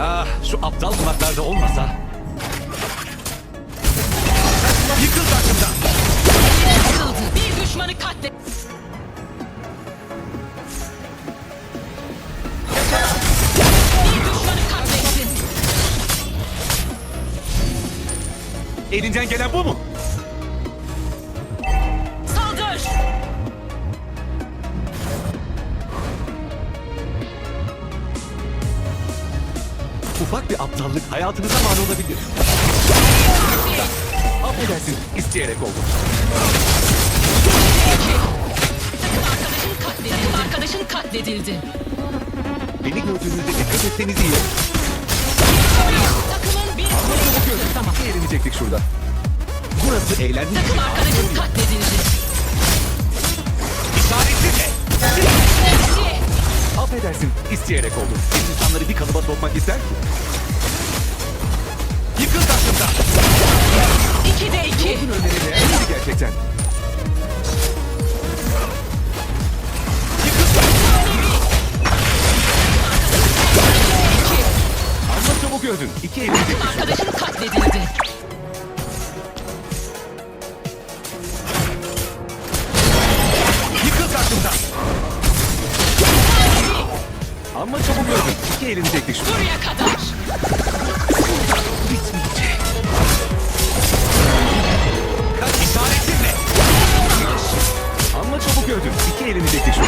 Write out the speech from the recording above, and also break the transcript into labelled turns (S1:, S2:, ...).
S1: Ah, şu aptal kulaklarda olmasa. Yıkıl. Yıkıldı.
S2: Bir düşmanı katlet.
S1: Elinden gelen bu mu? Ufak bir aptallık hayatınıza mal olabilir. Affedersin, isteyerek oldu.
S2: Takım arkadaşın katledildi. Arkadaşın katledildi.
S1: Beni gördüğünüzde dikkat etseniz iyi.
S2: Takımın bir
S1: Bakıyorum, tamam. Eğlenecektik şurada. Burası eğlence. takım arkadaşın
S2: katledildi.
S1: İşaretsizce. Hepsi. Affedersin, isteyerek oldu. Biz insanları bir kalıba sokmak ister ki. Yıkıl karşımdan.
S2: İki de
S1: iki. Önleri değerli mi gerçekten? Yıkıl karşımdan. Amma çabuk öldün. İki şurada. Arkadaşın
S2: katledildi.
S1: Amma çabuk öldüm. İki elini tek düştüm. Buraya
S2: kadar.
S1: Bitmeyecek. Kaç işaretin ne? Amma çabuk öldüm. İki elini tek düştüm.